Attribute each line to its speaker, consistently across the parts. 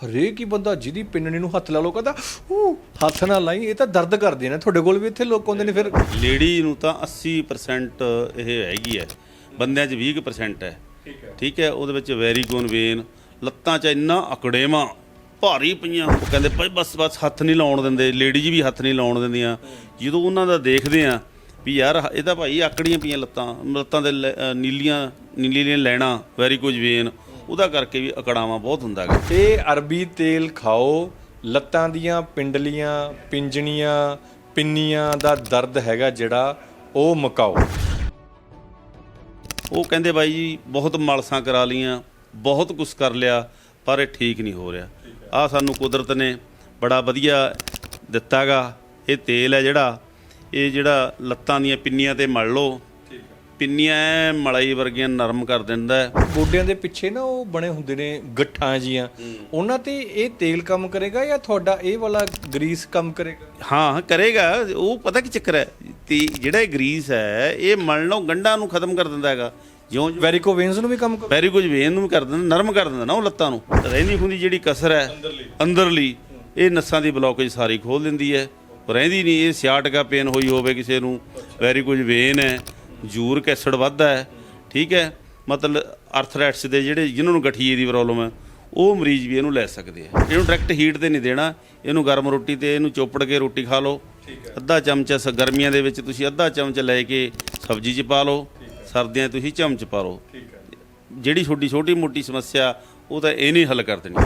Speaker 1: ਹਰੇਕ ਹੀ ਬੰਦਾ ਜਿਹਦੀ ਪਿੰਨਣੀ ਨੂੰ ਹੱਥ ਲਾ ਲੋ ਕਹਿੰਦਾ ਊ ਹੱਥ ਨਾਲ ਲਾਈ ਇਹ ਤਾਂ ਦਰਦ ਕਰਦੀ ਨੇ ਤੁਹਾਡੇ ਕੋਲ ਵੀ ਇੱਥੇ ਲੋਕ ਆਉਂਦੇ ਨੇ ਫਿਰ?
Speaker 2: ਲੇਡੀ ਨੂੰ ਤਾਂ 80% ਇਹ ਹੈਗੀ ਹੈ ਬੰਦਿਆਂ 'ਚ 20% ਹੈ। ਠੀਕ ਹੈ। ਉਹਦੇ ਵਿੱਚ ਵੈਰੀਗੋਨ ਵੇਨ ਲੱਤਾਂ 'ਚ ਇੰਨਾ ਅਕੜੇਵਾ ਭਾਰੀ ਪਈਆਂ ਉਹ ਕਹਿੰਦੇ ਭਾਈ ਬਸ ਬਸ ਹੱਥ ਨਹੀਂ ਲਾਉਣ ਦਿੰਦੇ ਲੇਡੀਜ਼ ਵੀ ਹੱਥ ਨਹੀਂ ਲਾਉਣ ਦਿੰਦੀਆਂ। ਜਦੋਂ ਉਹਨਾਂ ਦਾ ਦੇਖਦੇ ਆ ਵੀ ਯਾਰ ਇਹ ਤਾਂ ਭਾਈ ਆਕੜੀਆਂ ਪਈਆਂ ਲੱਤਾਂ ਲੱਤਾਂ ਦੇ ਨੀਲੀਆਂ ਨੀਲੀਆਂ ਲੈਣਾ ਵੈਰੀਗੋਨ ਵੇਨ ਉਹਦਾ ਕਰਕੇ ਵੀ ਅਕੜਾਵਾਂ ਬਹੁਤ ਹੁੰਦਾ ਹੈਗਾ।
Speaker 1: ਇਹ ਅਰਬੀ ਤੇਲ ਖਾਓ ਲੱਤਾਂ ਦੀਆਂ ਪਿੰਡਲੀਆਂ ਪਿੰਜਣੀਆਂ ਪਿੰਨੀਆਂ ਦਾ ਦਰਦ ਹੈਗਾ ਜਿਹੜਾ ਉਹ ਮਕਾਓ।
Speaker 2: ਉਹ ਕਹਿੰਦੇ ਬਾਈ ਜੀ ਬਹੁਤ ਮਾਲਸਾਂ ਕਰਾ ਲੀਆਂ ਬਹੁਤ ਕੁਛ ਕਰ ਲਿਆ ਪਰ ਇਹ ਠੀਕ ਨਹੀਂ ਹੋ ਰਿਹਾ। ਆ ਸਾਨੂੰ ਕੁਦਰਤ ਨੇ ਬੜਾ ਵਧੀਆ ਦਿੱਤਾਗਾ। ਇਹ ਤੇਲ ਹੈ ਜਿਹੜਾ ਇਹ ਜਿਹੜਾ ਲੱਤਾਂ ਦੀਆਂ ਪਿੰਨੀਆਂ ਤੇ ਮਲ ਲਓ ਪਿੰਨੀਆਂ ਐਂ ਮਲਾਈ ਵਰਗੀਆਂ ਨਰਮ ਕਰ ਦਿੰਦਾ ਹੈ।
Speaker 1: ਗੋਡਿਆਂ ਦੇ ਪਿੱਛੇ ਨਾ ਉਹ ਬਣੇ ਹੁੰਦੇ ਨੇ ਗੱਠਾਂ ਜੀਆਂ। ਉਹਨਾਂ ਤੇ ਇਹ ਤੇਲ ਕੰਮ ਕਰੇਗਾ ਜਾਂ ਤੁਹਾਡਾ ਇਹ ਵਾਲਾ ਗਰੀਸ ਕੰਮ ਕਰੇਗਾ?
Speaker 2: ਹਾਂ ਕਰੇਗਾ। ਉਹ ਪਤਾ ਕੀ ਚੱਕਰ ਹੈ? ਤੇ ਜਿਹੜਾ ਇਹ ਗਰੀਸ ਹੈ ਇਹ ਮਲਣੋਂ ਗੰਢਾਂ ਨੂੰ ਖਤਮ ਕਰ ਦਿੰਦਾ ਹੈਗਾ। ਜਿਉਂ
Speaker 1: ਵੈਰੀਕੋ ਵੇਨਸ ਨੂੰ ਵੀ ਕੰਮ ਕਰ
Speaker 2: ਵੈਰੀ ਕੁਝ ਵੇਨ ਨੂੰ ਵੀ ਕਰ ਦਿੰਦਾ ਨਰਮ ਕਰ ਦਿੰਦਾ ਨਾ ਉਹ ਲੱਤਾਂ ਨੂੰ। ਰਹਿੰਦੀ ਹੁੰਦੀ ਜਿਹੜੀ ਕਸਰ ਹੈ ਅੰਦਰਲੀ। ਇਹ ਨਸਾਂ ਦੀ ਬਲੌਕੇਜ ਸਾਰੀ ਖੋਲ ਦਿੰਦੀ ਹੈ। ਰਹਿੰਦੀ ਨਹੀਂ ਇਹ ਸਿਆਟਕਾ ਪੇਨ ਹੋਈ ਹੋਵੇ ਕਿਸੇ ਨੂੰ। ਵੈਰੀ ਕੁਝ ਵੇਨ ਹੈ। ਜੂਰਿਕ ਐਸਿਡ ਵੱਧਦਾ ਹੈ ਠੀਕ ਹੈ? ਮਤਲਬ ਆਰਥਰਾਈਟਸ ਦੇ ਜਿਹੜੇ ਜਿਨ੍ਹਾਂ ਨੂੰ ਗਠੀਏ ਦੀ ਪ੍ਰੋਬਲਮ ਹੈ ਉਹ ਮਰੀਜ਼ ਵੀ ਇਹਨੂੰ ਲੈ ਸਕਦੇ ਆ। ਇਹਨੂੰ ਡਾਇਰੈਕਟ ਹੀਟ ਤੇ ਨਹੀਂ ਦੇਣਾ ਇਹਨੂੰ ਗਰਮ ਰੋਟੀ ਤੇ ਇਹਨੂੰ ਚੋਪੜ ਕੇ ਰੋਟੀ ਖਾ ਲਓ। ਅੱਧਾ ਚਮਚਾ ਸ- ਗਰਮੀਆਂ ਦੇ ਵਿੱਚ ਤੁਸੀਂ ਅੱਧਾ ਚਮਚ ਲੈ ਕੇ ਸਬਜ਼ੀ 'ਚ ਪਾ ਲਓ ਸਰਦੀਆਂ ਤੁਸੀਂ ਚਮਚ ਪਾ ਲਓ। ਜਿਹੜੀ ਛੋਟੀ ਛੋਟੀ ਮੋਟੀ ਸਮੱਸਿਆ ਉਹ ਤਾਂ ਇਹ ਨਹੀਂ ਹੱਲ ਕਰ ਦੇਣੀ।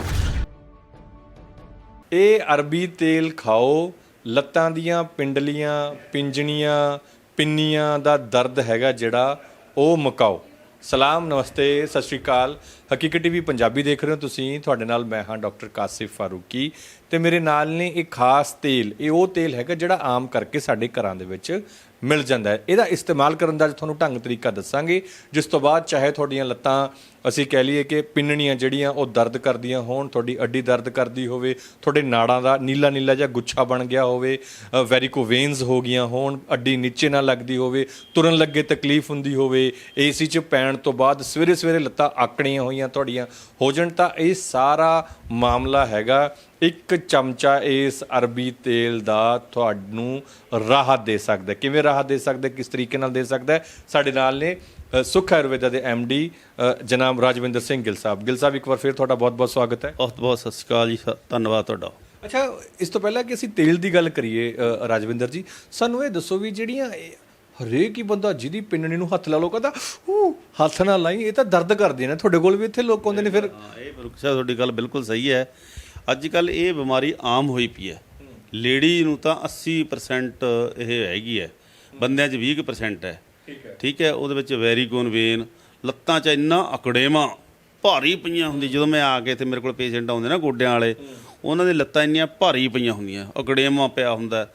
Speaker 1: ਇਹ ਅਰਬੀ ਤੇਲ ਖਾਓ ਲੱਤਾਂ ਦੀਆਂ ਪਿੰਡਲੀਆਂ ਪਿੰਜਣੀਆਂ ਪਿੰਨੀਆਂ ਦਾ ਦਰਦ ਹੈਗਾ ਜਿਹੜਾ, ਉਹ ਮਕਾਓ। ਸਲਾਮ, ਨਮਸਤੇ, ਸਤਿ ਸ਼੍ਰੀ ਅਕਾਲ। ਹਕੀਕਤ ਟੀਵੀ ਪੰਜਾਬੀ ਦੇਖ ਰਹੇ ਹੋ ਤੁਸੀਂ। ਤੁਹਾਡੇ ਨਾਲ ਮੈਂ ਹਾਂ ਡਾਕਟਰ ਕਾਸਿਫ ਫਾਰੂਕੀ ਤੇ ਮੇਰੇ ਨਾਲ ਨੇ ਇੱਕ ਖਾਸ ਤੇਲ, ਇਹ ਉਹ ਤੇਲ ਹੈਗਾ ਜਿਹੜਾ ਆਮ ਕਰਕੇ ਸਾਡੇ ਘਰਾਂ ਦੇ ਵਿੱਚ ਮਿਲ ਜਾਂਦਾ ਹੈ। ਇਹਦਾ ਇਸਤੇਮਾਲ ਕਰਨ ਦਾ ਤੁਹਾਨੂੰ ਢੰਗ ਤਰੀਕਾ ਦੱਸਾਂਗੇ। ਜਿਸ ਤੋਂ ਬਾਅਦ ਚਾਹੇ ਤੁਹਾਡੀਆਂ ਲੱਤਾਂ ਅਸੀਂ ਕਹਿ ਲਈਏ ਕਿ ਪਿੰਨਣੀਆਂ ਜਿਹੜੀਆਂ ਉਹ ਦਰਦ ਕਰਦੀਆਂ ਹੋਣ, ਤੁਹਾਡੀ ਅੱਡੀ ਦਰਦ ਕਰਦੀ ਹੋਵੇ, ਤੁਹਾਡੇ ਨਾੜਾਂ ਦਾ ਨੀਲਾ ਨੀਲਾ ਜਿਹਾ ਗੁੱਛਾ ਬਣ ਗਿਆ ਹੋਵੇ ਵੈਰੀਕੋ ਵੇਨਸ ਹੋ ਗਈਆਂ ਹੋਣ, ਅੱਡੀ ਨੀਚੇ ਨਾ ਲੱਗਦੀ ਹੋਵੇ, ਤੁਰਨ ਲੱਗੇ ਤਕਲੀਫ ਹੁੰਦੀ ਹੋਵੇ, ਏਸੀ 'ਚ ਪੈਣ ਤੋਂ ਬਾਅਦ ਸਵੇਰੇ ਸਵੇਰੇ ਲੱਤਾਂ ਆਕੜੀਆਂ ਹੋਈਆਂ ਤੁਹਾਡੀਆਂ, ਹੋ ਜਾਣ ਤਾਂ ਇਹ ਸਾਰਾ ਮਾਮਲਾ ਹੈਗਾ, ਇੱਕ ਚਮਚਾ ਇਸ ਅਰਬੀ ਤੇਲ ਦਾ ਤੁਹਾਨੂੰ ਰਾਹਤ ਦੇ ਸਕਦਾ ਕਿਵੇਂ ਰਾਹਤ ਦੇ ਸਕਦਾ ਕਿਸ ਤਰੀਕੇ ਨਾਲ ਦੇ ਸਕਦਾ ਸਾਡੇ ਨਾਲ ਨੇ ਸੁੱਖ ਆਯੁਰਵੇਦਾ ਦੇ ਡੀ ਜਨਾਬ ਰਾਜਵਿੰਦਰ ਸਿੰਘ ਗਿੱਲ ਸਾਹਿਬ। ਗਿੱਲ ਸਾਹਿਬ ਇੱਕ ਵਾਰ ਫਿਰ ਤੁਹਾਡਾ ਬਹੁਤ-ਬਹੁਤ ਸਵਾਗਤ ਹੈ।
Speaker 2: ਬਹੁਤ ਬਹੁਤ ਸਤਿ ਸ਼੍ਰੀ ਅਕਾਲ ਜੀ ਧੰਨਵਾਦ ਤੁਹਾਡਾ।
Speaker 1: ਅੱਛਾ ਇਸ ਤੋਂ ਪਹਿਲਾਂ ਕਿ ਅਸੀਂ ਤੇਲ ਦੀ ਗੱਲ ਕਰੀਏ ਰਾਜਵਿੰਦਰ ਜੀ ਸਾਨੂੰ ਇਹ ਦੱਸੋ ਵੀ ਜਿਹੜੀਆਂ ਹਰੇਕ ਹੀ ਬੰਦਾ ਜਿਹਦੀ ਪਿੰਨਣੀ ਨੂੰ ਹੱਥ ਲਾ ਲੋ ਕਹਿੰਦਾ ਊ ਹੱਥ ਨਾਲ ਲਾਈ ਇਹ ਤਾਂ ਦਰਦ ਕਰਦੀ ਨੇ। ਤੁਹਾਡੇ ਕੋਲ ਵੀ ਇੱਥੇ ਲੋਕ ਆਉਂਦੇ ਨੇ ਫਿਰ?
Speaker 2: ਇਹ ਸਾਹਿਬ ਤੁਹਾਡੀ ਗੱਲ ਬਿਲਕੁਲ ਸਹੀ ਹੈ। ਅੱਜ ਕੱਲ ਇਹ ਬਿਮਾਰੀ ਆਮ ਹੋਈ ਪਈ ਹੈ। ਲੇਡੀ ਨੂੰ ਤਾਂ 80% ਇਹ ਹੈਗੀ ਹੈ। ਬੰਦਿਆਂ 'ਚ 20% ਹੈ।
Speaker 1: ਠੀਕ ਹੈ।
Speaker 2: ਉਹਦੇ ਵਿੱਚ ਵੈਰੀਗੋਨ ਵੇਨ ਲੱਤਾਂ 'ਚ ਇੰਨਾ ਅਕੜੇਵਾ ਭਾਰੀ ਪਈਆਂ ਹੁੰਦੀ ਜਦੋਂ ਮੈਂ ਆ ਕੇ ਤੇ ਮੇਰੇ ਕੋਲ ਪੇਸ਼ੈਂਟ ਆਉਂਦੇ ਨਾ ਗੋਡਿਆਂ ਵਾਲੇ ਉਹਨਾਂ ਦੇ ਲੱਤਾਂ ਇੰਨੀਆਂ ਭਾਰੀ ਪਈਆਂ ਹੁੰਦੀਆਂ ਅਕੜੇਵਾ ਪਿਆ ਹੁੰਦਾ।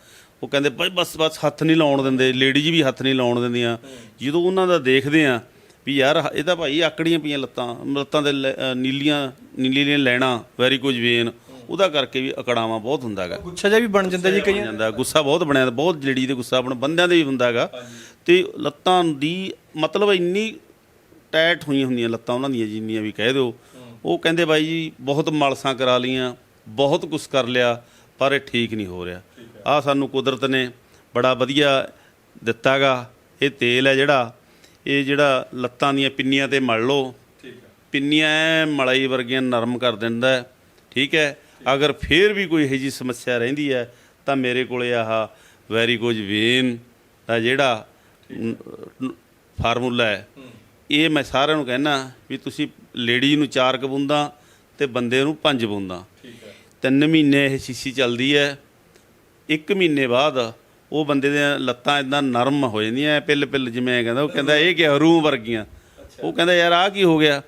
Speaker 2: ਉਹ ਕਹਿੰਦੇ ਭਾਈ ਬਸ ਬਸ ਹੱਥ ਨਹੀਂ ਲਾਉਣ ਦਿੰਦੇ ਲੇਡੀਜ਼ ਵੀ ਹੱਥ ਨਹੀਂ ਲਾਉਣ ਦਿੰਦੀਆਂ। ਜਦੋਂ ਉਹਨਾਂ ਦਾ ਦੇਖਦੇ ਆ ਵੀ ਯਾਰ ਇਹ ਤਾਂ ਭਾਈ ਆਕੜੀਆਂ ਪਈਆਂ ਲੱਤਾਂ ਲੱਤਾਂ ਦੇ ਨੀਲੀਆਂ ਨੀਲੀਆਂ ਲੈਣਾ ਵੈਰੀ ਕੁਝ ਵੇਨ ਉਹਦਾ ਕਰਕੇ ਵੀ ਅਕੜਾਵਾਂ ਬਹੁਤ ਹੁੰਦਾ ਹੈਗਾ।
Speaker 1: ਗੁੱਛਾ ਜਿਹਾ ਵੀ ਬਣ ਜਾਂਦਾ ਜੀ ਕਈਆਂ
Speaker 2: ਜਾਂਦਾ ਗੁੱਸਾ ਬਹੁਤ ਬਣਿਆ ਬਹੁਤ ਜਿਹੜੀ ਦੇ ਗੁੱਸਾ ਬਣ ਬੰਦਿਆਂ ਦੇ ਵੀ ਹੁੰਦਾ ਹੈਗਾ। ਤੇ ਲੱਤਾਂ ਦੀ ਮਤਲਬ ਇੰਨੀ ਟਾਈਟ ਹੋਈਆਂ ਹੁੰਦੀਆਂ ਲੱਤਾਂ ਉਹਨਾਂ ਦੀਆਂ ਜਿੰਨੀਆਂ ਵੀ ਕਹਿ ਦਿਓ। ਉਹ ਕਹਿੰਦੇ ਬਾਈ ਜੀ ਬਹੁਤ ਮਾਲਸਾਂ ਕਰਾ ਲੀਆਂ ਬਹੁਤ ਕੁਛ ਕਰ ਲਿਆ ਪਰ ਇਹ ਠੀਕ ਨਹੀਂ ਹੋ ਰਿਹਾ। ਆ ਸਾਨੂੰ ਕੁਦਰਤ ਨੇ ਬੜਾ ਵਧੀਆ ਦਿੱਤਾਗਾ ਇਹ ਤੇਲ ਹੈ ਜਿਹੜਾ ਇਹ ਜਿਹੜਾ ਲੱਤਾਂ ਦੀਆਂ ਪਿੰਨੀਆਂ ਤੇ ਮਲ ਲਓ। ਪਿੰਨੀਆਂ ਐਂ ਮਲਾਈ ਵਰਗੀਆਂ ਨਰਮ ਕਰ ਦਿੰਦਾ ਹੈ। ਠੀਕ ਹੈ। ਅਗਰ ਫੇਰ ਵੀ ਕੋਈ ਇਹੋ ਜੀ ਸਮੱਸਿਆ ਰਹਿੰਦੀ ਹੈ ਤਾਂ ਮੇਰੇ ਕੋਲੇ ਆਹ ਵੈਰੀਗੋਜ ਵੇਨ ਦਾ ਜਿਹੜਾ ਫਾਰਮੂਲਾ ਹੈ। ਇਹ ਮੈਂ ਸਾਰਿਆਂ ਨੂੰ ਕਹਿਣਾ ਵੀ ਤੁਸੀਂ ਲੇਡੀ ਨੂੰ ਚਾਰ ਕਬੂੰਦਾਂ ਤੇ ਬੰਦੇ ਨੂੰ ਪੰਜ ਬੂੰਦਾਂ। ਤਿੰਨ ਮਹੀਨੇ ਇਹ ਸ਼ੀਸ਼ੀ ਚੱਲਦੀ ਹੈ ਇੱਕ ਮਹੀਨੇ ਬਾਅਦ ਉਹ ਬੰਦੇ ਦੀਆਂ ਲੱਤਾਂ ਇਦਾਂ ਨਰਮ ਹੋ ਜਾਂਦੀਆਂ ਪਿੱਲ ਪਿੱਲ ਜਿਵੇਂ ਕਹਿੰਦਾ ਉਹ ਕਹਿੰਦਾ ਇਹ ਕਿ ਰੂਹ ਵਰਗੀਆਂ। ਉਹ ਕਹਿੰਦਾ ਯਾਰ ਆਹ ਕੀ ਹੋ ਗਿਆ?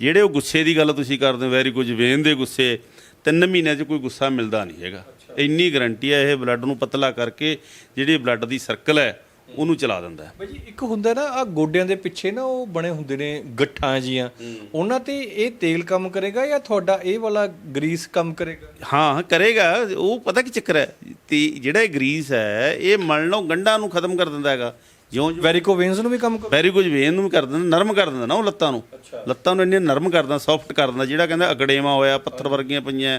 Speaker 2: ਜਿਹੜੇ ਉਹ ਗੁੱਸੇ ਦੀ ਗੱਲ ਤੁਸੀਂ ਕਰਦੇ ਹੋ ਵੈਰੀ ਕੁਝ ਵੇਨ ਦੇ ਗੁੱਸੇ ਤਿੰਨ ਮਹੀਨਿਆਂ 'ਚ ਕੋਈ ਗੁੱਸਾ ਮਿਲਦਾ ਨਹੀਂ ਹੈਗਾ। ਇੰਨੀ ਗਰੰਟੀ ਹੈ ਇਹ ਬਲੱਡ ਨੂੰ ਪਤਲਾ ਕਰਕੇ ਜਿਹੜੀ ਬਲੱਡ ਦੀ ਸਰਕਲ ਹੈ ਉਹਨੂੰ ਚਲਾ ਦਿੰਦਾ ਹੈ।
Speaker 1: ਭਾਈ ਜੀ ਇੱਕ ਹੁੰਦਾ ਨਾ ਆ ਗੋਡਿਆਂ ਦੇ ਪਿੱਛੇ ਨਾ ਉਹ ਬਣੇ ਹੁੰਦੇ ਨੇ ਗੱਠਾਂ ਜੀਆਂ। ਉਹਨਾਂ ਤੇ ਇਹ ਤੇਲ ਕੰਮ ਕਰੇਗਾ ਜਾਂ ਤੁਹਾਡਾ ਇਹ ਵਾਲਾ ਗਰੀਸ ਕੰਮ ਕਰੇਗਾ?
Speaker 2: ਹਾਂ ਕਰੇਗਾ। ਉਹ ਪਤਾ ਕੀ ਚੱਕਰ ਹੈ? ਤੇ ਜਿਹੜਾ ਇਹ ਗਰੀਸ ਹੈ ਇਹ ਮਲਣੋਂ ਗੰਢਾਂ ਨੂੰ ਖਤਮ ਕਰ ਦਿੰਦਾ ਹੈਗਾ। ਜਿਉਂ
Speaker 1: ਵੈਰੀਕੋ ਵੇਨਸ ਨੂੰ ਵੀ ਕੰਮ ਕਰ।
Speaker 2: ਵੈਰੀ ਕੁਝ ਵੇਨ ਨੂੰ ਵੀ ਕਰ ਦਿੰਦਾ ਨਰਮ ਕਰ ਦਿੰਦਾ ਨਾ ਉਹ ਲੱਤਾਂ ਨੂੰ। ਲੱਤਾਂ ਨੂੰ ਇੰਨੇ ਨਰਮ ਕਰ ਦਿੰਦਾ ਸੌਫਟ ਕਰ ਦਿੰਦਾ ਜਿਹੜਾ ਕਹਿੰਦਾ ਅਕੜੇਮਾ ਹੋਇਆ ਪੱਥਰ ਵਰਗੀਆਂ ਪਈਆਂ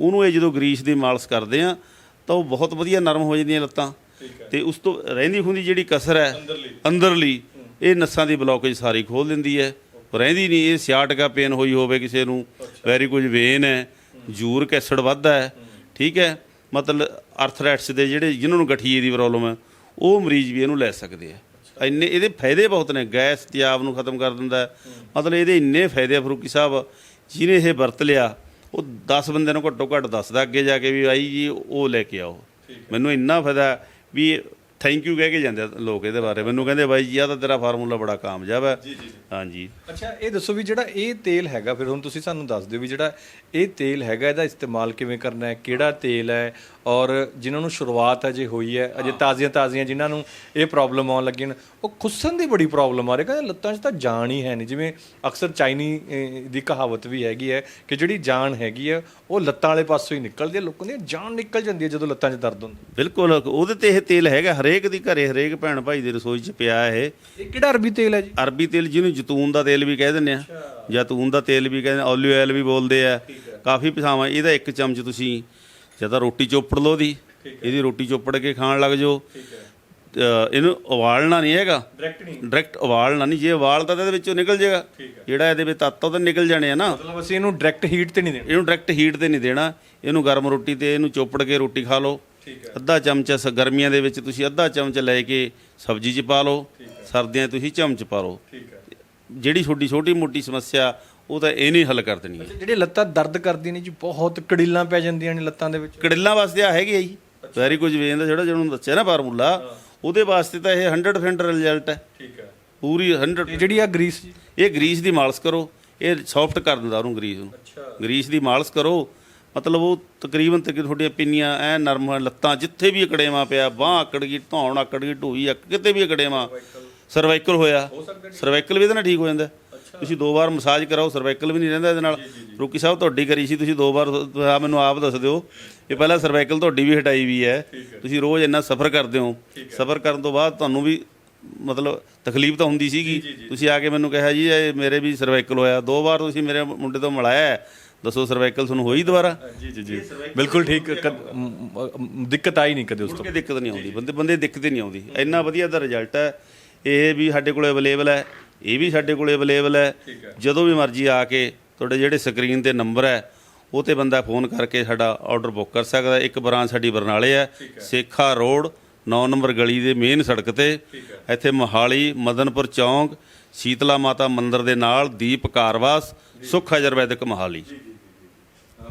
Speaker 2: ਉਹਨੂੰ ਇਹ ਜਦੋਂ ਗਰੀਸ ਦੀ ਮਾਲਿਸ਼ ਕਰਦੇ ਆ ਤਾਂ ਉਹ ਬਹੁਤ ਵਧੀਆ ਨਰਮ ਹੋ ਜਾਂਦੀਆਂ ਲੱਤਾਂ। ਤੇ ਉਸ ਤੋਂ ਰਹਿੰਦੀ ਖੁੰਦੀ ਜਿਹੜੀ ਕਸਰ ਹੈ ਅੰਦਰਲੀ। ਇਹ ਨਸਾਂ ਦੀ ਬਲੌਕੇਜ ਸਾਰੀ ਖੋਲ ਦਿੰਦੀ ਹੈ। ਰਹਿੰਦੀ ਨਹੀਂ ਇਹ ਸਿਆਟਕਾ ਪੇਨ ਹੋਈ ਹੋਵੇ ਕਿਸੇ ਨੂੰ ਵੈਰੀ ਕੁਝ ਵੇਨ ਹੈ ਜੂਰਕ ਐਸਿਡ ਵੱਧਦਾ ਹੈ ਠੀਕ ਹੈ? ਮਤਲਬ ਆਰਥਰਾਈਟਸ ਦੇ ਜਿਹੜੇ ਜਿਨ੍ਹਾਂ ਨੂੰ ਗਠੀਏ ਦੀ ਪ੍ਰੋਬਲਮ ਹੈ ਉਹ ਮਰੀਜ਼ ਵੀ ਇਹਨੂੰ ਲੈ ਸਕਦੇ ਆ। ਇੰਨੇ ਇਹਦੇ ਫਾਇਦੇ ਬਹੁਤ ਨੇ ਗੈਸ ਤਿਆਬ ਨੂੰ ਖਤਮ ਕਰ ਦਿੰਦਾ। ਮਤਲਬ ਇਹਦੇ ਇੰਨੇ ਫਾਇਦੇ ਆ ਫਰੂਕੀ ਸਾਹਿਬ ਜਿਹਨੇ ਇਹ ਵਰਤ ਲਿਆ ਉਹ 10 ਬੰਦਿਆਂ ਨੂੰ ਘੱਟੋ ਘੱਟ ਦੱਸਦਾ ਅੱਗੇ ਜਾ ਕੇ ਵੀ ਆਈ ਜੀ ਉਹ ਲੈ ਕੇ ਆਓ। ਮੈਨੂੰ ਇੰਨਾ ਫਾਇਦਾ ਵੀ ਥੈਂਕ ਯੂ ਕਹਿ ਕੇ ਜਾਂਦੇ ਲੋਕ ਇਹਦੇ ਬਾਰੇ। ਮੈਨੂੰ ਕਹਿੰਦੇ ਬਾਈ ਜੀ ਆ ਤਾਂ ਤੇਰਾ ਫਾਰਮੂਲਾ ਬੜਾ ਕਾਮਯਾਬ ਹੈ। ਹਾਂਜੀ।
Speaker 1: ਅੱਛਾ ਇਹ ਦੱਸੋ ਵੀ ਜਿਹੜਾ ਇਹ ਤੇਲ ਹੈਗਾ ਫਿਰ ਹੁਣ ਤੁਸੀਂ ਸਾਨੂੰ ਦੱਸ ਦਿਓ ਵੀ ਜਿਹੜਾ ਇਹ ਤੇਲ ਹੈਗਾ ਇਹਦਾ ਇਸਤੇਮਾਲ ਕਿਵੇਂ ਕਰਨਾ ਹੈ? ਕਿਹੜਾ ਤੇਲ ਹੈ? ਔਰ ਜਿਨ੍ਹਾਂ ਨੂੰ ਸ਼ੁਰੂਆਤ ਅਜੇ ਹੋਈ ਹੈ ਅਜੇ ਤਾਜ਼ੀਆਂ ਤਾਜ਼ੀਆਂ ਜਿਨ੍ਹਾਂ ਨੂੰ ਇਹ ਪ੍ਰੋਬਲਮ ਆਉਣ ਲੱਗੀਆਂ ਨੇ ਉਹ ਖੁੱਸਣ ਦੀ ਬੜੀ ਪ੍ਰੋਬਲਮ ਆ। ਰਹੀ ਕਹਿੰਦੇ ਲੱਤਾਂ 'ਚ ਤਾਂ ਜਾਨ ਹੀ ਹੈ ਨਹੀਂ। ਜਿਵੇਂ ਅਕਸਰ ਚਾਈਨੀ ਦੀ ਕਹਾਵਤ ਵੀ ਹੈਗੀ ਹੈ ਕਿ ਜਿਹੜੀ ਜਾਨ ਹੈਗੀ ਹੈ ਉਹ ਲੱਤਾਂ ਵਾਲੇ ਪਾਸੋਂ ਹੀ ਨਿਕਲਦੀ ਹੈ। ਲੋਕਾਂ ਦੀ ਜਾਨ ਨਿਕਲ ਜਾਂਦੀ ਹੈ ਜਦੋਂ ਲੱਤਾਂ 'ਚ ਦਰਦ ਹੁੰਦਾ।
Speaker 2: ਬਿਲਕੁਲ ਉਹਦੇ ਤੇ ਇਹ ਤੇਲ ਹੈਗਾ ਹਰੇਕ ਦੀ ਘਰੇ ਹਰੇਕ ਭੈਣ ਭਾਈ ਦੀ ਰਸੋਈ 'ਚ ਪਿਆ ਇਹ।
Speaker 1: ਇਹ ਕਿਹੜਾ ਅਰਬੀ ਤੇਲ ਹੈ ਜੀ?
Speaker 2: ਅਰਬੀ ਤੇਲ ਜਿਹਨੂੰ ਜੈਤੂਨ ਦਾ ਤੇਲ ਵੀ ਕਹਿ ਦਿੰਦੇ ਆ ਜੈਤੂਨ ਦਾ ਤੇਲ ਵੀ ਕਹਿੰਦੇ ਓਲੀਵ ਆਇਲ ਵੀ ਬੋਲਦੇ ਆ। ਕਾਫੀ ਪਸਾਵਾਂ ਇਹਦਾ ਇੱਕ ਚਮਚ ਤੁਸੀਂ ਜਾਂ ਤਾਂ ਰੋਟੀ ਚੋਪੜ ਲਓ ਦੀ ਇਹਦੀ ਰੋਟੀ ਚੋਪੜ ਕੇ ਖਾਣ ਲੱਗ ਜਾਓ। ਇਹਨੂੰ ਉਬਾਲਣਾ ਨਹੀਂ ਹੈਗਾ।
Speaker 1: ਡਾਇਰੈਕਟ ਨਹੀਂ।
Speaker 2: ਡਾਇਰੈਕਟ ਉਬਾਲਣਾ ਨਹੀਂ। ਜੇ ਉਬਾਲਤਾ ਤਾਂ ਇਹਦੇ ਵਿੱਚੋਂ ਨਿਕਲ ਜਾਏਗਾ। ਜਿਹੜਾ ਇਹਦੇ ਵਿੱਚ ਤੱਤ ਤਾਂ ਨਿਕਲ ਜਾਣੇ ਆ ਨਾ।
Speaker 1: ਮਤਲਬ ਅਸੀਂ ਇਹਨੂੰ ਡਾਇਰੈਕਟ ਹੀਟ ਤੇ ਨਹੀਂ ਦੇਣਾ।
Speaker 2: ਇਹਨੂੰ ਡਾਇਰੈਕਟ ਹੀਟ ਤੇ ਨਹੀਂ ਦੇਣਾ। ਇਹਨੂੰ ਗਰਮ ਰੋਟੀ ਤੇ ਇਹਨੂੰ ਚੋਪੜ ਕੇ ਰੋਟੀ ਖਾ ਲਓ। ਅੱਧਾ ਚਮਚ ਗਰਮੀਆਂ ਦੇ ਵਿੱਚ ਤੁਸੀਂ ਅੱਧਾ ਚਮਚ ਲੈ ਕੇ ਸਬਜ਼ੀ 'ਚ ਪਾ ਲਓ। ਸਰਦੀਆਂ ਤੁਸੀਂ ਚਮਚ ਪਾ ਲਓ। ਜਿਹੜੀ ਛੋਟੀ ਛੋਟੀ ਮੋਟੀ ਸਮੱਸਿਆ ਉਹ ਤਾਂ ਇਹ ਨਹੀਂ ਹੱਲ ਕਰ ਦੇਣੀ ਹੈ।
Speaker 1: ਜਿਹੜੇ ਲੱਤਾਂ ਦਰਦ ਕਰਦੀਆਂ ਨੇ ਜੀ ਬਹੁਤ ਕੜੀਲਾਂ ਪੈ ਜਾਂਦੀਆਂ ਨੇ ਲੱਤਾਂ ਦੇ ਵਿੱਚ।
Speaker 2: ਕੜਿੱਲਾਂ ਵਾਸਤੇ ਆ ਹੈਗੇ ਆ ਜੀ। ਵੈਰੀ ਕੁਝ ਵੇਨ ਦਾ ਜਿਹੜਾ ਜਿਹਨੂੰ ਦੱਸਿਆ ਨਾ ਫਾਰਮੂਲਾ ਉਹਦੇ ਵਾਸਤੇ ਤਾਂ ਇਹ 100% ਰਿਜ਼ਲਟ ਹੈ।
Speaker 1: ਠੀਕ ਹੈ।
Speaker 2: ਪੂਰੀ 100
Speaker 1: ਤੇ ਜਿਹੜੀ ਆ ਗਰੀਸ ਜੀ।
Speaker 2: ਇਹ ਗਰੀਸ ਦੀ ਮਾਲਿਸ਼ ਕਰੋ। ਇਹ ਸੌਫਟ ਕਰ ਦਿੰਦਾ ਉਹਨੂੰ ਗਰੀਸ ਨੂੰ। ਗਰੀਸ ਦੀ ਮਾਲਿਸ਼ ਕਰੋ। ਮਤਲਬ ਉਹ ਤਕਰੀਬਨ ਤੱਕ ਤੁਹਾਡੀਆਂ ਪਿੰਨੀਆਂ ਐ ਨਰਮ ਲੱਤਾਂ ਜਿੱਥੇ ਵੀ ਅਕੜੇਵਾ ਪਿਆ ਬਾਹ ਅਕੜ ਗਈ ਧੌਣ ਅਕੜ ਗਈ ਢੂਈ ਅਕ- ਕਿਤੇ ਵੀ ਅਕੜੇਵਾ ਸਰਵਾਈਕਲ ਹੋਇਆ। ਸਰਵਾਈਕਲ ਵੀ ਇਹਦੇ ਨਾਲ ਠੀਕ ਹੋ ਜਾਂਦਾ। ਤੁਸੀਂ ਦੋ ਵਾਰ ਮਸਾਜ ਕਰਾਓ ਸਰਵਾਈਕਲ ਵੀ ਨਹੀਂ ਰਹਿੰਦਾ ਇਹਦੇ ਨਾਲ। ਰੋਕੀ ਸਾਹਿਬ ਤੁਹਾਡੀ ਕਰੀ ਸੀ ਤੁਸੀਂ ਦੋ ਵਾਰ ਆ ਮੈਨੂੰ ਆਪ ਦੱਸ ਦਿਓ। ਇਹ ਪਹਿਲਾਂ ਸਰਵਾਈਕਲ ਤੁਹਾਡੀ ਵੀ ਹਟਾਈ ਵੀ ਹੈ। ਤੁਸੀਂ ਰੋਜ਼ ਇੰਨਾ ਸਫ਼ਰ ਕਰਦੇ ਹੋ। ਸਫ਼ਰ ਕਰਨ ਤੋਂ ਬਾਅਦ ਤੁਹਾਨੂੰ ਵੀ ਮਤਲਬ ਤਕਲੀਫ ਤਾਂ ਹੁੰਦੀ ਸੀਗੀ। ਤੁਸੀਂ ਆ ਕੇ ਮੈਨੂੰ ਕਿਹਾ ਜੀ ਇਹ ਮੇਰੇ ਵੀ ਸਰਵਾਈਕਲ ਹੋਇਆ। ਦੋ ਵਾਰ ਤੁਸੀਂ ਮੇਰੇ ਮੁੰਡੇ ਤੋਂ ਮਿਲਾਇਆ। ਦੱਸੋ ਸਰਵਾਈਕਲ ਤੁਹਾਨੂੰ ਹੋਈ ਦੁਬਾਰਾ?
Speaker 1: ਜੀ ਜੀ ਜੀ। ਬਿਲਕੁਲ ਠੀਕ। ਦਿੱਕਤ ਆਈ ਨਹੀਂ ਕਦੇ ਉਸ ਤੋਂ
Speaker 2: ਦਿੱਕਤ ਨਹੀਂ ਆਉਂਦੀ। ਬੰਦੇ ਬੰਦੇ ਦਿੱਕਤ ਹੀ ਨਹੀਂ ਆਉਂਦੀ। ਇੰਨਾ ਵਧੀਆ ਦਾ ਰਿਜ਼ਲਟ ਹੈ। ਇਹ ਵੀ ਸਾਡੇ ਕੋਲੇ ਅਵੇਲੇਬਲ ਹੈ। ਇਹ ਵੀ ਸਾਡੇ ਕੋਲੇ ਅਵੇਲੇਬਲ ਹੈ। ਜਦੋਂ ਵੀ ਮਰਜ਼ੀ ਆ ਕੇ ਤੁਹਾਡੇ ਜਿਹੜੇ ਸਕਰੀਨ ਤੇ ਨੰਬਰ ਹੈ ਉਹ ਤੇ ਬੰਦਾ ਫੋਨ ਕਰਕੇ ਸਾਡਾ ਆਰਡਰ ਬੁੱਕ ਕਰ ਸਕਦਾ ਇੱਕ ਬ੍ਰਾਂਚ ਸਾਡੀ ਬਰਨਾਲੇ ਹੈ ਸੇਖਾ ਰੋਡ 9 ਨੰਬਰ ਗਲੀ ਦੇ ਮੇਨ ਸੜਕ ਤੇ। ਇੱਥੇ ਮੋਹਾਲੀ ਮਦਨਪੁਰ ਚੌਂਕ ਸ਼ੀਤਲਾ ਮਾਤਾ ਮੰਦਿਰ ਦੇ ਨਾਲ ਦੀਪ ਕਾਰਵਾਸ ਸੁਖ ਆਯੁਰਵੈਦਿਕ ਮੋਹਾਲੀ।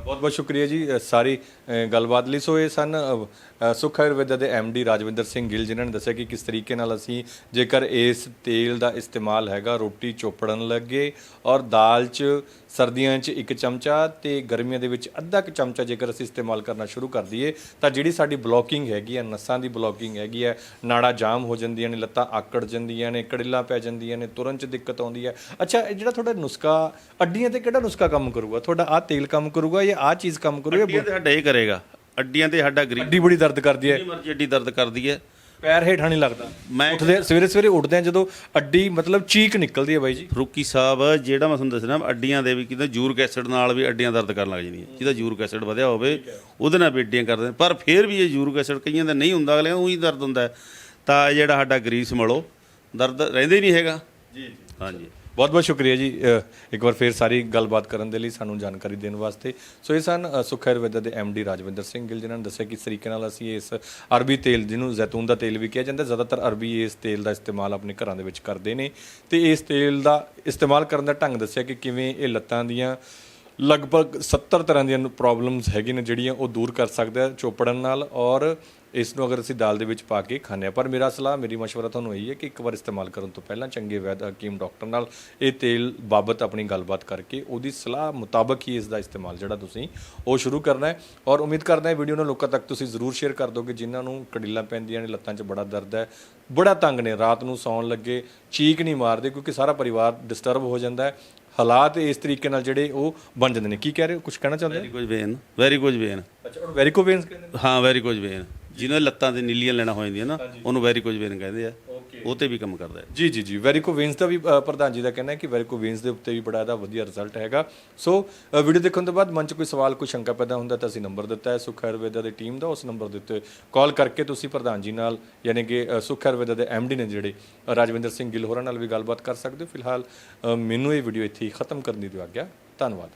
Speaker 1: ਬਹੁਤ ਬਹੁਤ ਸ਼ੁਕਰੀਆ ਜੀ ਅ, ਸਾਰੀ ਅ, ਗੱਲਬਾਤ ਲਈ। ਸੋ ਇਹ ਸਨ ਅ, ਅ, ਸੁਖ ਆਯੁਰਵੇਦਾ ਦੇ ਡੀ ਰਾਜਵਿੰਦਰ ਸਿੰਘ ਗਿੱਲ ਜਿਨ੍ਹਾਂ ਨੇ ਦੱਸਿਆ ਕਿ ਕਿਸ ਤਰੀਕੇ ਨਾਲ ਅਸੀਂ ਜੇਕਰ ਇਸ ਤੇਲ ਦਾ ਇਸਤੇਮਾਲ ਹੈਗਾ ਰੋਟੀ ਚੋਪੜਨ ਲੱਗੇ ਔਰ ਦਾਲ 'ਚ ਸਰਦੀਆਂ 'ਚ ਇੱਕ ਚਮਚਾ ਤੇ ਗਰਮੀਆਂ ਦੇ ਵਿੱਚ ਅੱਧਾ ਕੁ ਚਮਚਾ ਜੇਕਰ ਅਸੀਂ ਇਸਤੇਮਾਲ ਕਰਨਾ ਸ਼ੁਰੂ ਕਰ ਦਈਏ ਤਾਂ ਜਿਹੜੀ ਸਾਡੀ ਬਲੋਕਿੰਗ ਹੈਗੀ ਹੈ ਨਸਾਂ ਦੀ ਬਲੋਕਿੰਗ ਹੈਗੀ ਹੈ ਨਾੜਾਂ ਜਾਮ ਹੋ ਜਾਂਦੀਆਂ ਨੇ ਲੱਤਾਂ ਆਕੜ ਜਾਂਦੀਆਂ ਨੇ ਕੜਿੱਲਾਂ ਪੈ ਜਾਂਦੀਆਂ ਨੇ ਤੁਰਨ 'ਚ ਦਿੱਕਤ ਆਉਂਦੀ ਹੈ। ਅੱਛਾ ਇਹ ਜਿਹੜਾ ਤੁਹਾਡਾ ਨੁਸਖਾ ਅੱਡੀਆਂ ਤੇ ਕਿਹੜਾ ਨੁਸਖਾ ਕੰਮ ਕਰੂਗਾ? ਤੁਹਾਡਾ ਆਹ ਤੇਲ ਕੰਮ ਕਰੂਗਾ ਜਾਂ ਆਹ ਚੀਜ਼ ਕੰਮ ਕਰੂਗਾ
Speaker 2: ਅੱਡੀਆਂ ਤੇ ਸਾਡਾ ਇਹ ਕਰੇਗਾ। ਅੱਡੀਆਂ ਤੇ ਸਾਡਾ ਗਰੀਬ
Speaker 1: ਅੱਡੀ ਬੜੀ ਦਰਦ ਕਰਦੀ ਹੈ।
Speaker 2: ਜਿੰਨੀ ਮਰਜ਼ੀ ਅੱਡੀ ਦਰਦ ਕਰਦੀ ਹੈ।
Speaker 1: ਪੈਰ ਹੇਠਾਂ ਨਹੀਂ ਲੱਗਦਾ।
Speaker 2: ਮੈਂ
Speaker 1: ਉੱਠਦੇ ਸਵੇਰੇ ਸਵੇਰੇ ਉੱਠਦੇ ਆ ਜਦੋਂ ਅੱਡੀ ਮਤਲਬ ਚੀਕ ਨਿਕਲਦੀ ਹੈ ਬਾਈ ਜੀ।
Speaker 2: ਫਰੂਕੀ ਸਾਹਿਬ ਜਿਹੜਾ ਮੈਂ ਤੁਹਾਨੂੰ ਦੱਸਣਾ ਅੱਡੀਆਂ ਦੇ ਵੀ ਕਿਤੇ ਯੂਰਿਕ ਐਸਿਡ ਨਾਲ ਵੀ ਅੱਡੀਆਂ ਦਰਦ ਕਰਨ ਲੱਗ ਜਾਂਦੀਆਂ। ਜਿਹਦਾ ਯੂਰਿਕ ਐਸਿਡ ਵਧਿਆ ਹੋਵੇ ਉਹਦੇ ਨਾਲ ਵੀ ਅੱਡੀਆਂ ਕਰਦੇ। ਪਰ ਫਿਰ ਵੀ ਇਹ ਯੂਰਿਕ ਐਸਿਡ ਕਈਆਂ ਦਾ ਨਹੀਂ ਹੁੰਦਾ ਅਗਲੇ ਉਹੀ ਦਰਦ ਹੁੰਦਾ ਹੈ। ਤਾਂ ਇਹ ਜਿਹੜਾ ਸਾਡਾ ਗਰੀਸ ਮਲੋ ਦਰਦ ਰਹਿੰਦੇ ਹੀ ਨਹੀਂ ਹੈਗਾ। ਜੀ। ਹਾਂਜੀ।
Speaker 1: ਬਹੁਤ ਬਹੁਤ ਸ਼ੁਕਰੀਆ ਜੀ ਇੱਕ ਵਾਰ ਫੇਰ ਸਾਰੀ ਗੱਲਬਾਤ ਕਰਨ ਦੇ ਲਈ ਸਾਨੂੰ ਜਾਣਕਾਰੀ ਦੇਣ ਵਾਸਤੇ। ਸੋ ਇਹ ਸਨ ਅ, ਸੁਖ ਆਯੁਰਵੇਦਾ ਦੇ ਡੀ ਰਾਜਵਿੰਦਰ ਸਿੰਘ ਗਿੱਲ ਜਿਨ੍ਹਾਂ ਨੇ ਦੱਸਿਆ ਕਿ ਕਿਸ ਤਰੀਕੇ ਨਾਲ ਅਸੀਂ ਇਸ ਅਰਬੀ ਤੇਲ ਜਿਹਨੂੰ ਜ਼ੈਤੂਨ ਦਾ ਤੇਲ ਵੀ ਕਿਹਾ ਜਾਂਦਾ ਜ਼ਿਆਦਾਤਰ ਅਰਬੀ ਇਸ ਤੇਲ ਦਾ ਇਸਤੇਮਾਲ ਆਪਣੇ ਘਰਾਂ ਦੇ ਵਿੱਚ ਕਰਦੇ ਨੇ। ਤੇ ਇਸ ਤੇਲ ਦਾ ਇਸਤੇਮਾਲ ਕਰਨ ਦਾ ਢੰਗ ਦੱਸਿਆ ਕਿ ਕਿਵੇਂ ਇਹ ਲੱਤਾਂ ਦੀਆਂ ਲਗਭਗ 70 ਤਰ੍ਹਾਂ ਦੀਆਂ ਪ੍ਰੋਬਲਮਸ ਹੈਗੀਆਂ ਨੇ ਜਿਹੜੀਆਂ ਉਹ ਦੂਰ ਕਰ ਸਕਦਾ ਚੋਪੜਨ ਨਾਲ ਔਰ ਇਸ ਨੂੰ ਅਗਰ ਅਸੀਂ ਦਾਲ ਦੇ ਵਿੱਚ ਪਾ ਕੇ ਖਾਂਦੇ ਆ ਪਰ ਮੇਰਾ ਸਲਾਹ ਮੇਰੀ مشਵਰਾ ਤੁਹਾਨੂੰ ਇਹ ਹੈ ਕਿ ਇੱਕ ਵਾਰ ਇਸਤੇਮਾਲ ਕਰਨ ਤੋਂ ਪਹਿਲਾਂ ਚੰਗੇ ਵੈਦ ਹਕੀਮ ਡਾਕਟਰ ਨਾਲ ਇਹ ਤੇਲ ਬਾਬਤ ਆਪਣੀ ਗੱਲਬਾਤ ਕਰਕੇ ਉਹਦੀ ਸਲਾਹ ਮੁਤਾਬਕ ਹੀ ਇਸ ਦਾ ਇਸਤੇਮਾਲ ਜਿਹੜਾ ਤੁਸੀਂ ਉਹ ਸ਼ੁਰੂ ਕਰਨਾ ਹੈ। ਔਰ ਉਮੀਦ ਕਰਦਾ ਹਾਂ ਵੀਡੀਓ ਨੂੰ ਲੋਕਾਂ ਤੱਕ ਤੁਸੀਂ ਜ਼ਰੂਰ ਸ਼ੇਅਰ ਕਰ ਦੋਗੇ ਜਿਨ੍ਹਾਂ ਨੂੰ ਕੜੀਲਾਂ ਪੈਂਦੀਆਂ ਨੇ ਲੱਤਾਂ 'ਚ ਬੜਾ ਦਰਦ ਹੈ ਬੜਾ ਤੰਗ ਨੇ ਰਾਤ ਨੂੰ ਸੌਣ ਲੱਗੇ ਚੀਕ ਨਹੀਂ ਮਾਰਦੇ ਕਿਉਂਕਿ ਸਾਰਾ ਪਰਿਵਾਰ ਡਿਸਟਰਬ ਹੋ ਜਾਂਦਾ ਹੈ। ਹਾਲਾਤ ਇਸ ਤਰੀਕੇ ਨਾਲ ਜਿਹੜੇ ਉਹ ਬਣ ਜਾਂਦੇ ਨੇ। ਕੀ ਕਹਿ ਰਹੇ ਹੋ? ਕੁਝ ਕਹਿਣਾ ਚਾਹੁੰਦੇ
Speaker 2: very good vein very good vein
Speaker 1: ਅੱਛਾ ਵੈਰੀ ਗੁੱਡ ਵੇਨ
Speaker 2: ਹਾਂ ਵੈਰੀ ਗੁੱਡ ਵੇਨ ਜਿਹਨਾਂ ਲੱਤਾਂ ਤੇ ਨੀਲੀਆਂ ਲੈਣਾ ਹੋ ਜਾਂਦੀਆਂ ਨਾ ਉਹਨੂੰ ਵੈਰੀ ਕੁਝ ਵੇਨ ਕਹਿੰਦੇ ਆ। ਉਹ ਤੇ ਵੀ ਕੰਮ ਕਰਦਾ ਹੈ।
Speaker 1: ਜੀ ਜੀ ਜੀ। ਵੈਰੀਕੋ ਵੇਨਸ ਦਾ ਵੀ ਪ੍ਰਧਾਨ ਜੀ ਦਾ ਕਹਿਣਾ ਹੈ ਕਿ ਵੈਰੀਕੋ ਵੇਨਸ ਦੇ ਉੱਤੇ ਵੀ ਬੜਾ ਇਹਦਾ ਵਧੀਆ ਰਿਜ਼ਲਟ ਹੈਗਾ। ਸੋ ਵੀਡੀਓ ਦੇਖਣ ਤੋਂ ਬਾਅਦ ਮਨ 'ਚ ਕੋਈ ਸਵਾਲ ਕੋਈ ਸ਼ੰਕਾ ਪੈਦਾ ਹੁੰਦਾ ਤਾਂ ਅਸੀਂ ਨੰਬਰ ਦਿੱਤਾ ਹੈ ਸੁਖ ਆਯੁਰਵੇਦਾ ਦੀ ਟੀਮ ਦਾ। ਉਸ ਨੰਬਰ ਦੇ ਉੱਤੇ ਕਾਲ ਕਰਕੇ ਤੁਸੀਂ ਪ੍ਰਧਾਨ ਜੀ ਨਾਲ ਯਾਨੀ ਕਿ ਸੁਖ ਆਯੁਰਵੇਦਾ ਦੇ ਡੀ ਨੇ ਜਿਹੜੇ ਰਾਜਵਿੰਦਰ ਸਿੰਘ ਗਿੱਲ ਹੋਰਾਂ ਨਾਲ ਵੀ ਗੱਲਬਾਤ ਕਰ ਸਕਦੇ ਹੋ। ਫਿਲਹਾਲ ਮੈਨੂੰ ਇਹ ਵੀਡੀਓ ਇੱਥੇ ਹੀ ਖਤਮ ਕਰਨ ਦੀ ਆਗਿਆ। ਧੰਨਵਾਦ।